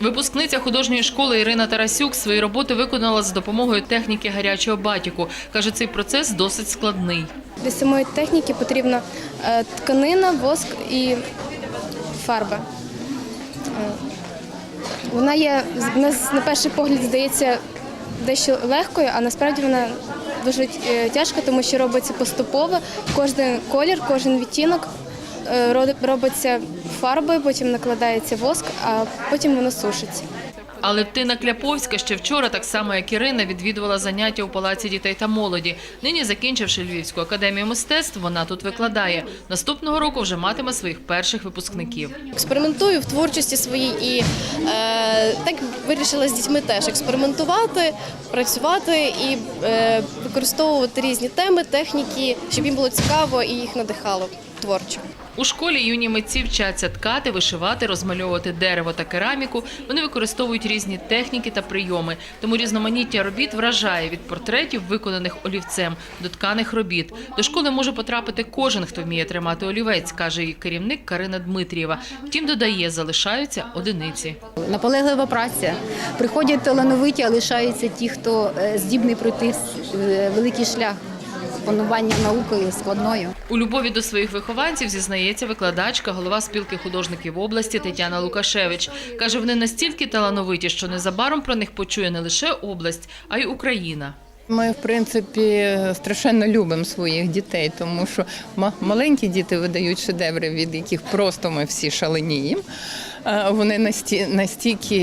Випускниця художньої школи Ірина Тарасюк свої роботи виконала за допомогою техніки гарячого батіку. Каже, цей процес досить складний. Для самої техніки потрібна е, тканина, воск і фарба. Е, Вона є на перший погляд здається дещо легкою, а насправді вона дуже е, тяжка, тому що робиться поступово. Кожен колір, кожен відтінок робиться фарбою, потім накладається воск, а потім воно сушиться. Але Тина Кляповська ще вчора, так само як Ірина, відвідувала заняття у Палаці дітей та молоді. Нині, закінчивши Львівську академію мистецтв, вона тут викладає. Наступного року вже матиме своїх перших випускників. експериментую в творчості своїй і е, так вирішила з дітьми теж експериментувати, працювати і е, використовувати різні теми, техніки, щоб їм було цікаво і їх надихало творчо. У школі юні митці вчаться ткати, вишивати, розмальовувати дерево та кераміку. Вони використовують різні техніки та прийоми. Тому різноманіття робіт вражає від портретів, виконаних олівцем, до тканих робіт. До школи може потрапити кожен, хто вміє тримати олівець, каже її керівник Карина Дмитрієва. Втім, додає, залишаються одиниці. Наполеглива праця. Приходять талановиті, а лишаються ті, хто е, здібний пройти е, великий шлях панування наукою складною. У любові до своїх вихованців зізнається викладачка, голова спілки художників області Тетяна Лукашевич. Каже, вони настільки талановиті, що незабаром про них почує не лише область, а й Україна. Ми, в принципі, страшенно любимо своїх дітей, тому що ма- маленькі діти видають шедеври, від яких просто ми всі шаленіємо. Вони насті- настільки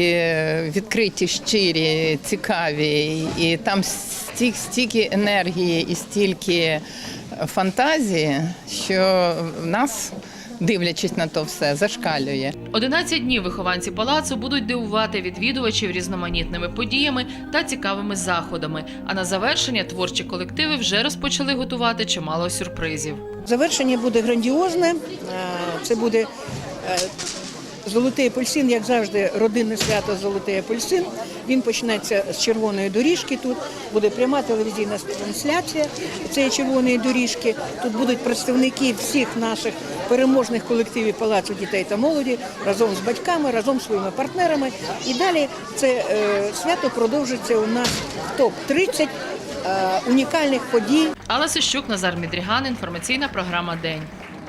відкриті, щирі, цікаві, і там стільки, стільки енергії і стільки фантазії, що в нас, дивлячись на то все, зашкалює. 11 днів вихованці палацу будуть дивувати відвідувачів різноманітними подіями та цікавими заходами. А на завершення творчі колективи вже розпочали готувати чимало сюрпризів. Завершення буде грандіозне. Е, Це буде е, золотий апельсин, як завжди, родинне свято Золотий апельсин. Він почнеться з червоної доріжки. Тут буде пряма телевізійна трансляція цієї червоної доріжки. Тут будуть представники всіх наших переможних колективів Палацу дітей та молоді разом з батьками, разом з своїми партнерами. І далі це е, свято продовжиться у нас в топ 30 унікальних подій Алла Сищук, Назар Мідріган, інформаційна програма День.